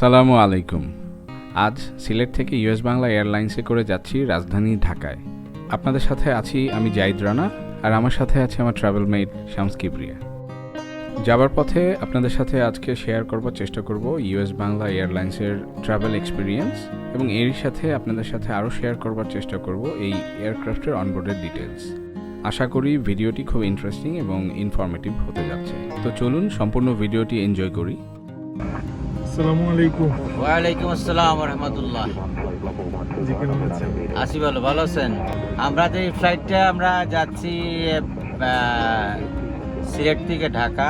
সালামু আলাইকুম। আজ সিলেট থেকে ইউএস বাংলা এয়ারলাইন্সে করে যাচ্ছি রাজধানী ঢাকায়। আপনাদের সাথে আছি আমি জাইদ রানা আর আমার সাথে আছে আমার ট্রাভেল মেট শামস কিবরিয়া। যাবার পথে আপনাদের সাথে আজকে শেয়ার করবার চেষ্টা করব ইউএস বাংলা এয়ারলাইন্সের ট্রাভেল এক্সপিরিয়েন্স এবং এরই সাথে আপনাদের সাথে আরও শেয়ার করবার চেষ্টা করব এই এয়ারক্রাফটের অনবোর্ডের ডিটেলস আশা করি ভিডিওটি খুব ইন্টারেস্টিং এবং ইনফরমেটিভ হতে যাচ্ছে। তো চলুন সম্পূর্ণ ভিডিওটি এনজয় করি। আসসালামু আলাইকুম। ওয়ালাইকুম আসসালাম রহমতুল্লাহ। জি কেমন আছেন আসি ভালো ভালো আছেন? আমরা এই ফ্লাইটটা আমরা যাচ্ছি সিলেট থেকে ঢাকা।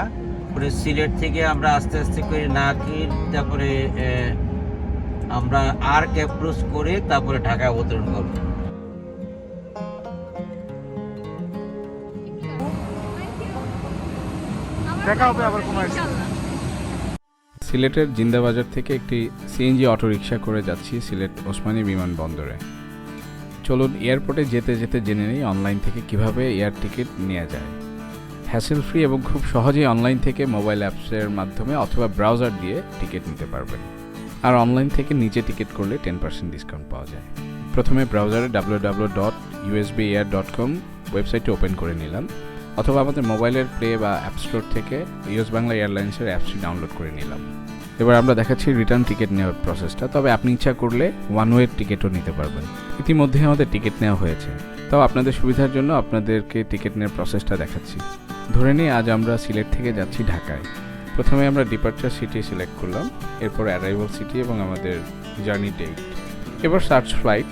পরে সিলেট থেকে আমরা আস্তে আস্তে করে নাকির তারপরে আমরা আর অ্যাপ্রোচ করে তারপরে ঢাকা অবতরণ করব। দেখা হবে আবার কোনো সিলেটের জিন্দাবাজার থেকে একটি সিএনজি অটোরিকশা করে যাচ্ছি সিলেট ওসমানী বিমানবন্দরে। চলুন এয়ারপোর্টে যেতে যেতে জেনে নিই অনলাইন থেকে কীভাবে এয়ার টিকিট নেওয়া যায়। হ্যাসেল ফ্রি এবং খুব সহজেই অনলাইন থেকে মোবাইল অ্যাপসের মাধ্যমে অথবা ব্রাউজার দিয়ে টিকিট নিতে পারবেন। আর অনলাইন থেকে নিচে টিকিট করলে টেন পার্সেন্ট ডিসকাউন্ট পাওয়া যায়। প্রথমে ব্রাউজারে W W dot USB air dot com ওয়েবসাইটটি ওপেন করে নিলাম অথবা আমাদের মোবাইলের প্লে বা অ্যাপ স্টোর থেকে ইউএস বাংলা এয়ারলাইন্সের অ্যাপসটি ডাউনলোড করে নিলাম। এবার আমরা দেখাচ্ছি রিটার্ন টিকিট নেওয়ার প্রসেসটা তবে আপনি ইচ্ছা করলে ওয়ান ওয়ের টিকিটও নিতে পারবেন। ইতিমধ্যে আমাদের টিকিট নেওয়া হয়েছে। তাও আপনাদের সুবিধার জন্য আপনাদেরকে টিকিট নেওয়ার প্রসেসটা দেখাচ্ছি। ধরে নিই, আজ আমরা সিলেট থেকে যাচ্ছি ঢাকায়। প্রথমে আমরা ডিপার্চার সিটি সিলেক্ট করলাম, এরপর অ্যারাইভাল সিটি এবং আমাদের জার্নি ডেট এবার সার্চ ফ্লাইট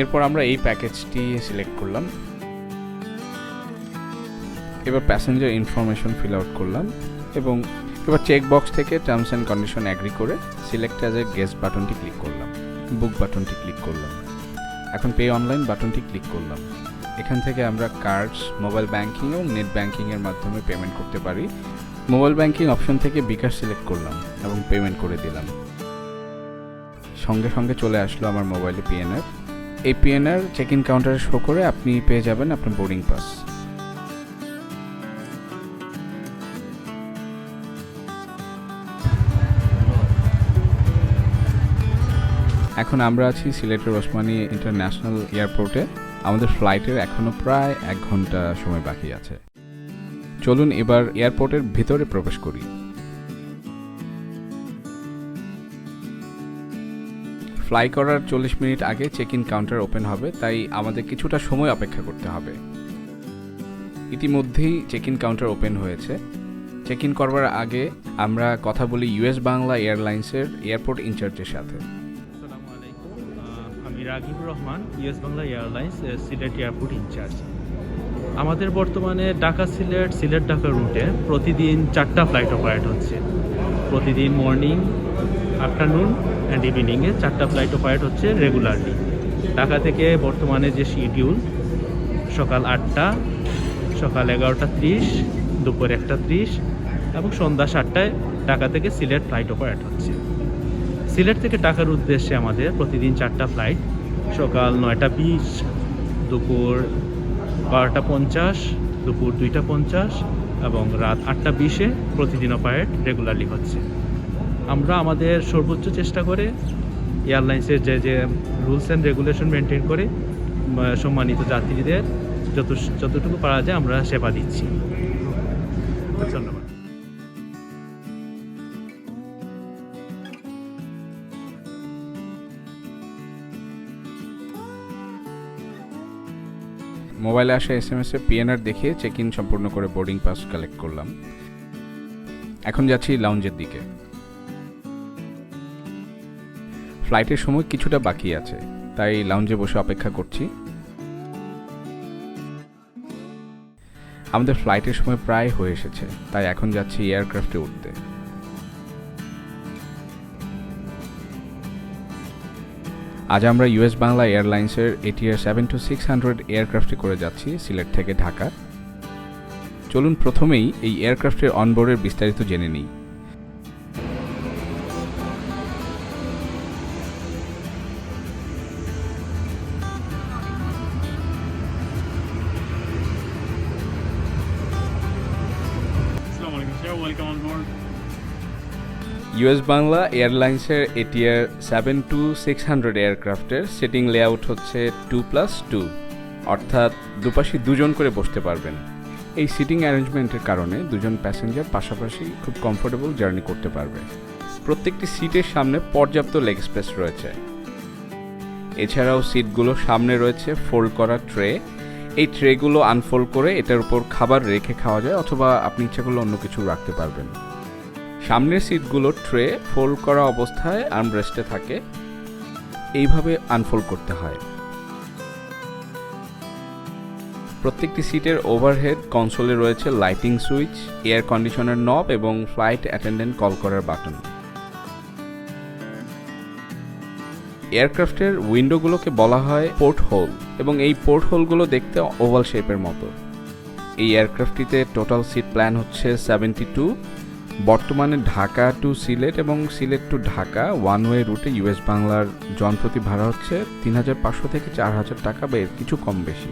এরপর আমরা এই প্যাকেজটি সিলেক্ট করলাম। এবার প্যাসেঞ্জার ইনফরমেশন ফিল আউট করলাম এবং এবার চেক বক্স থেকে টার্মস অ্যান্ড কন্ডিশন অ্যাগ্রি করে সিলেক্ট অ্যাজ এ গেস্ট বাটনটি ক্লিক করলাম। বুক বাটনটি ক্লিক করলাম। এখন পে অনলাইন বাটনটি ক্লিক করলাম। এখান থেকে আমরা কার্ডস মোবাইল ব্যাংকিং এবং নেট ব্যাংকিংয়ের মাধ্যমে পেমেন্ট করতে পারি। মোবাইল ব্যাংকিং অপশন থেকে বিকাশ সিলেক্ট করলাম এবং পেমেন্ট করে দিলাম। সঙ্গে সঙ্গে চলে আসলো আমার মোবাইলে পিএনআর এই পিএনআর চেক ইন কাউন্টারে শো করে আপনি পেয়ে যাবেন আপনার বোর্ডিং পাস এখন আমরা আছি সিলেটের ওসমানী ইন্টারন্যাশনাল এয়ারপোর্টে। আমাদের ফ্লাইটের এখনও প্রায় এক ঘণ্টা সময় বাকি আছে। চলুন এবার এয়ারপোর্টের ভিতরে প্রবেশ করি। ফ্লাই করার চল্লিশ মিনিট আগে চেক ইন কাউন্টার ওপেন হবে, তাই আমাদের কিছুটা সময় অপেক্ষা করতে হবে। ইতিমধ্যেই চেক ইন কাউন্টার ওপেন হয়েছে। চেক ইন করবার আগে আমরা কথা বলি ইউএস বাংলা এয়ারলাইন্সের এয়ারপোর্ট ইনচার্জের সাথে। আমি Rahman US Bangla airlines Sylhet airport in charge. আমাদের বর্তমানে ঢাকা সিলেট সিলেট ঢাকা রুটে প্রতিদিন চারটা ফ্লাইট অপারেট হচ্ছে। প্রতিদিন মর্নিং আফটারনুন অ্যান্ড ইভিনিংয়ে চারটা ফ্লাইট অপারেট হচ্ছে রেগুলারলি ঢাকা থেকে বর্তমানে যে শিডিউল সকাল আটটা, সকাল এগারোটা ত্রিশ, দুপুর একটা ত্রিশ এবং সন্ধ্যা সাতটায় ঢাকা থেকে সিলেট ফ্লাইট অপারেট হচ্ছে। সিলেট থেকে ঢাকার উদ্দেশ্যে আমাদের প্রতিদিন চারটা ফ্লাইট সকাল নয়টা বিশ, দুপুর বারোটা পঞ্চাশ, দুপুর দুইটা পঞ্চাশ এবং রাত আটটা বিশে প্রতিদিন অপারেট রেগুলারলি হচ্ছে। আমরা আমাদের সর্বোচ্চ চেষ্টা করে এয়ারলাইন্সের যে যে রুলস অ্যান্ড রেগুলেশন মেনটেন করে সম্মানিত যাত্রীদের যত যতটুকু পারা যায় আমরা সেবা দিচ্ছি। ধন্যবাদ। মোবাইলে আসা এস এম এস এ পিএনআর দেখিয়ে চেক ইন সম্পূর্ণ করে বোর্ডিং পাস কালেক্ট করলাম। এখন যাচ্ছি লাউঞ্জের দিকে। ফ্লাইটের সময় কিছুটা বাকি আছে, তাই লাউঞ্জে বসে অপেক্ষা করছি। আমাদের ফ্লাইটের সময় প্রায় হয়ে এসেছে, তাই এখন যাচ্ছি এয়ারক্রাফটে উঠতে। আজ আমরা ইউএস বাংলা এয়ারলাইন্সের ATR seven two six hundred এয়ারক্রাফটে করে যাচ্ছি, সিলেট থেকে ঢাকা। চলুন প্রথমেই এই এয়ারক্রাফটের অনবোর্ডের বিস্তারিত জেনে নিই। ইউএস বাংলা এয়ারলাইন্সের ATR seven two six hundred এয়ারক্রাফটের seating layout হচ্ছে টু প্লাস টু। অর্থাৎ দুপাশে দুজন করে বসতে পারবেন। এই সিটিং অ্যারেঞ্জমেন্টের কারণে দুজন প্যাসেঞ্জার পাশাপাশি খুব কমফোর্টেবল জার্নি করতে পারবে। প্রত্যেকটি সিটের সামনে পর্যাপ্ত লেগ স্পেস রয়েছে। এছাড়াও সিটগুলো সামনে রয়েছে ফোল্ড করা ট্রে। এই ট্রেগুলো আনফোল্ড করে এটার উপর খাবার রেখে খাওয়া যায় অথবা আপনি ইচ্ছা করলে অন্য কিছু রাখতে পারবেন। সামনের সিটগুলো ট্রে ফোল্ড করা অবস্থায় আর্মরেস্টে থাকে। এইভাবে আনফোল্ড করতে হয়। প্রত্যেকটি সিটের ওভারহেড কনসোলে রয়েছে লাইটিং সুইচ, এয়ার কন্ডিশনের নব এবং ফ্লাইট অ্যাটেন্ডেন্ট কল করার বাটন। এয়ারক্রাফটের উইন্ডোগুলোকে বলা হয় পোর্ট হোল এবং এই পোর্ট হোলগুলো দেখতে ওভাল শেপের মতো। এই এয়ারক্রাফটটিতে টোটাল সিট প্ল্যান হচ্ছে সেভেন্টি টু বর্তমানে ঢাকা টু সিলেট এবং Sylhet to Dhaka one way রুটে ইউএস বাংলার জনপ্রতি ভাড়া হচ্ছে তিন হাজার পাঁচশো থেকে চার হাজার টাকা বা এর কিছু কম বেশি।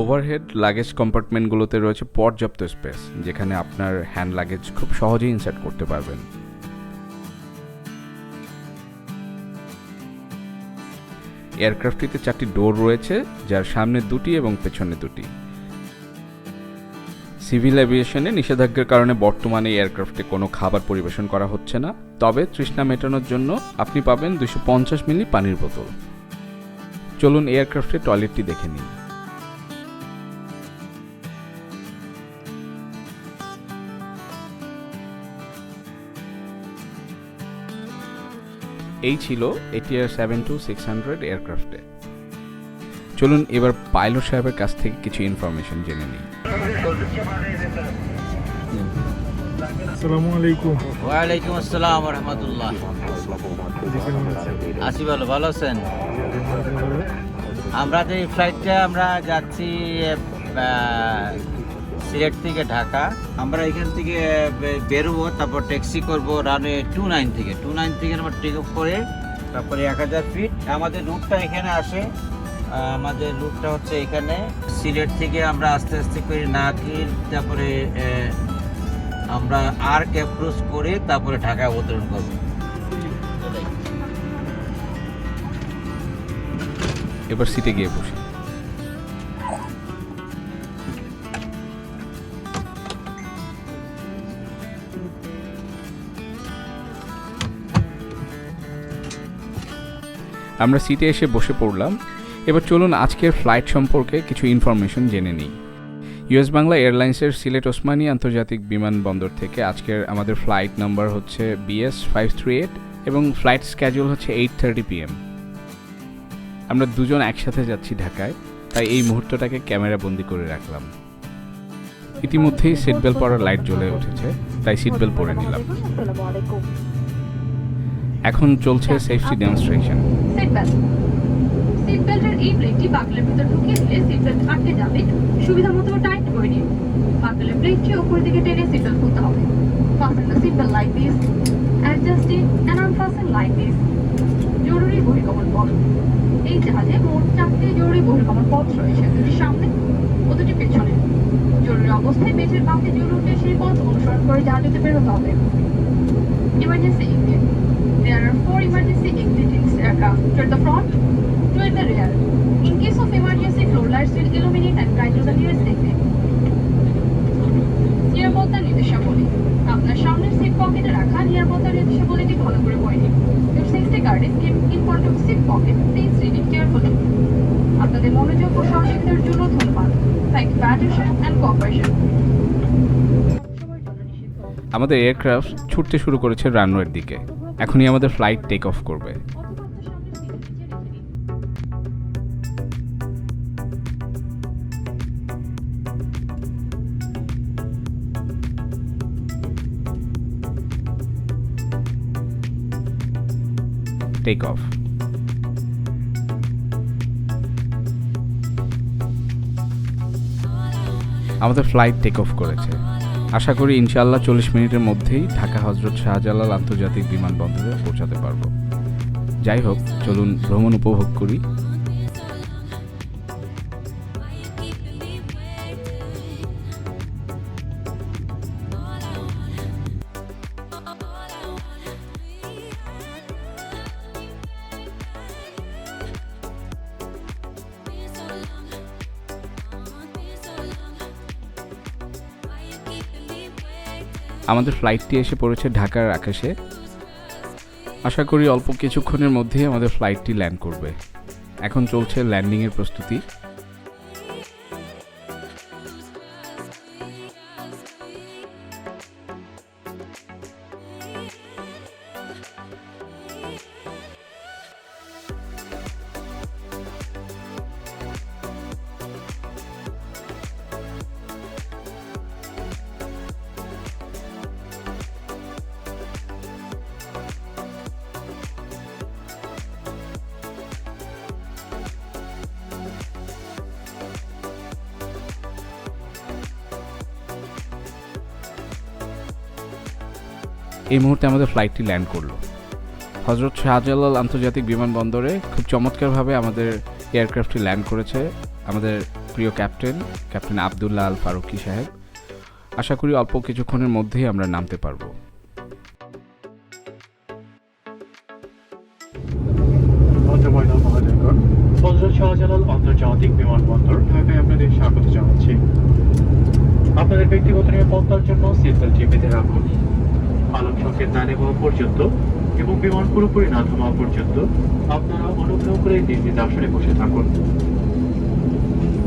ওভারহেড লাগেজ কম্পার্টমেন্টগুলোতে রয়েছে পর্যাপ্ত স্পেস যেখানে আপনার হ্যান্ড লাগেজ খুব সহজেই ইনসার্ট করতে পারবেন। এয়ারক্রাফটটিতে চারটি ডোর রয়েছে, যার সামনে দুটি এবং পেছনে দুটি। সিভিল এভিয়েশনে নিষেধাজ্ঞার কারণে বর্তমানে এয়ারক্রাফটে কোনো খাবার পরিবেশন করা হচ্ছে না। তবে তৃষ্ণা মেটানোর জন্য আপনি পাবেন দুশো পঞ্চাশ মিলি পানির বোতল। চলুন এয়ারক্রাফটের টয়লেটটি দেখে নিন এই ছিল ATR seven two six hundred এয়ারক্রাফটে। চলুন এবার পাইলট সাহেবের কাছ থেকে কিছু ইনফরমেশন জেনে নিই। আসসালামু আলাইকুম। ওয়ালাইকুম আসসালাম রহমতুল্লাহ আসি ভালো ভালো আছেন? আমরা যে এই ফ্লাইটটা আমরা যাচ্ছি আহ, সিলেট থেকে ঢাকা। আমরা এখান থেকে বেরোবো তারপর ট্যাক্সি করব রানওয়ে টু নাইন থেকে। টু নাইন থেকে আমরা টেক অফ করে তারপরে এক হাজার ফিট আমাদের রুটটা এখানে আসে আমাদের রুটটা হচ্ছে এখানে। সিলেট থেকে আমরা আস্তে আস্তে করে নাকির তারপরে আমরা আর অ্যাপ্রোচ করে তারপরে ঢাকায় অবতরণ করব। এবার সিটে গিয়ে বসি। আমরা সিটে এসে বসে পড়লাম। এবার চলুন আজকের ফ্লাইট সম্পর্কে কিছু ইনফরমেশন জেনে নিই। ইউএস বাংলা এয়ারলাইন্সের সিলেট ওসমানী আন্তর্জাতিক বিমানবন্দর থেকে আজকের আমাদের ফ্লাইট নাম্বার হচ্ছে বিএস ফাইভ থ্রি এইট এবং ফ্লাইট স্ক্যাজুয়াল হচ্ছে এইট থার্টি পিএম আমরা দুজন একসাথে যাচ্ছি ঢাকায়, তাই এই মুহূর্তটাকে ক্যামেরা বন্দি করে রাখলাম। ইতিমধ্যেই সিট বেল্ট পরার লাইট জ্বলে উঠেছে, তাই সিট বেল্ট পরে নিলাম। এখন চলছে সেফটি ডেমনস্ট্রেশন এই প্লেটটি বাকলের ভিতর ঢুকিয়ে দিলে সিট বেল্ট আটকে যাবে। সুবিধা মতো টাইট করে নিন বাকলের প্লেটটি উপর দিকে টেনে সিট বেল্ট খুলতে হবে। The seat belt like this adjust it and unfasten like this জরুরি বহির্গমন পথ। এই জাহাজে মোট চারটি জরুরি বহির্গমন পথ রয়েছে। দুটি সামনে ও দুটি পেছনে। জরুরি অবস্থায় বেঁচের বামে যে রুটে সেই পথ অনুসরণ করে জাহাজে বেরোতে হবে। Emergency exit There are four emergency exits in aircraft, to the front, two the rear. In case of emergency, floor lights will illuminate and guide to the nearest exit. নিরাপত্তা নির্দেশাবলী আপনার সামনের সিট পকেটে রাখা নিরাপত্তা নির্দেশাবলীটি ভালো করে পড়ে নিন safety card is kept in front of seat pocket. Please read it carefully. আপনাদের মনোযোগ ও সহযোগিতার জন্য ধন্যবাদ thank you attention and cooperation আমাদের এয়ারক্রাফট ছুটতে শুরু করেছে রানওয়ের দিকে এখনই আমাদের ফ্লাইট টেক অফ করবে টেক অফ আমাদের ফ্লাইট টেক অফ করেছে। আশা করি ইনশাআল্লাহ চল্লিশ মিনিটের মধ্যেই ঢাকা হজরত শাহজালাল আন্তর্জাতিক বিমানবন্দরে পৌঁছাতে পারব। যাই হোক, চলুন ভ্রমণ উপভোগ করি। আমাদের ফ্লাইটটি এসে পড়েছে ঢাকার আকাশে। আশা করি অল্প কিছুক্ষণের মধ্যেই আমাদের ফ্লাইটটি ল্যান্ড করবে। এখন চলছে ল্যান্ডিংয়ের প্রস্তুতি। এই মুহূর্তে আমাদের ফ্লাইটটি ল্যান্ড করল। হজরত শাহজালাল আন্তর্জাতিক বিমানবন্দরে খুব চমৎকারভাবে আমাদের এয়ারক্রাফটটি ল্যান্ড করেছে আমাদের প্রিয় ক্যাপ্টেন ক্যাপ্টেন আবদুল্লাহ আল ফারুকি সাহেব। আশা করি অল্প কিছুক্ষণের মধ্যেই আমরা নামতে পারব। শাহজালাল আন্তর্জাতিক বিমানবন্দর ঢাকায় আপনাদের স্বাগত জানাচ্ছি। আপনাদের ব্যক্তিগত নিরাপত্তার জন্য সিট বেল্টটি বেঁধে রাখুন। সংকেত না নেওয়া পর্যন্ত এবং বিমান পুরোপুরি না থামা পর্যন্ত আপনারা অনুগ্রহ করে নির্দিষ্ট আসনে বসে থাকুন।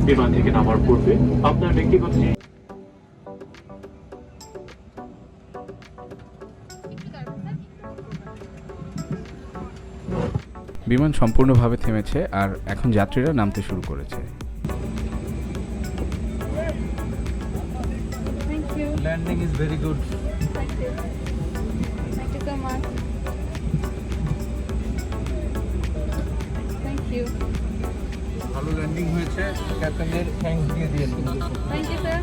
বিমান থেকে নামার পূর্বে আপনার ব্যক্তিগত বিমান সম্পূর্ণভাবে থেমেছে আর এখন যাত্রীরা নামতে শুরু করেছে। ল্যান্ডিং ইজ ভেরি গুড ভালো ল্যান্ডিং হয়েছে। ক্যাপ্টেনদের থ্যাঙ্কস দিয়ে দিয়েন Thank you, sir.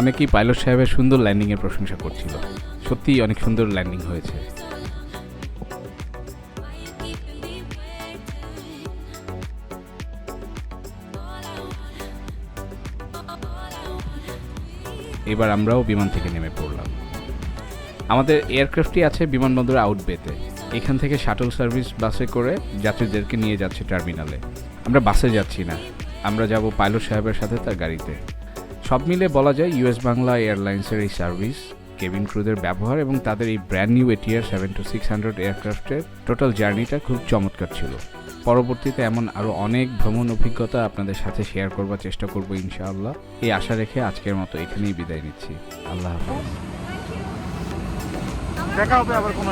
অনেকেই পাইলট সাহেবের সুন্দর ল্যান্ডিংয়ের প্রশংসা করছিল। সত্যিই অনেক সুন্দর ল্যান্ডিং হয়েছে। এবার আমরাও বিমান থেকে নেমে পড়লাম। আমাদের এয়ারক্রাফটটি আছে বিমানবন্দর আউটবেতে এখান থেকে শাটল সার্ভিস বাসে করে যাত্রীদেরকে নিয়ে যাচ্ছে টার্মিনালে আমরা বাসে যাচ্ছি না। আমরা যাব পাইলট সাহেবের সাথে তার গাড়িতে। সব মিলে বলা যায় ইউএস বাংলা এয়ারলাইন্সের এই সার্ভিস কেবিন ক্রুদের ব্যবহার এবং তাদের এই brand new ATR seven two six hundred এয়ারক্রাফটের total জার্নিটা খুব চমৎকার ছিল। পরবর্তীতে এমন আরও অনেক ভ্রমণ অভিজ্ঞতা আপনাদের সাথে শেয়ার করবার চেষ্টা করব ইনশাআল্লাহ। এই আশা রেখে আজকের মতো এখানেই বিদায় নিচ্ছি। আল্লাহ হাফেজ। দেখা হবে আবার কোনো।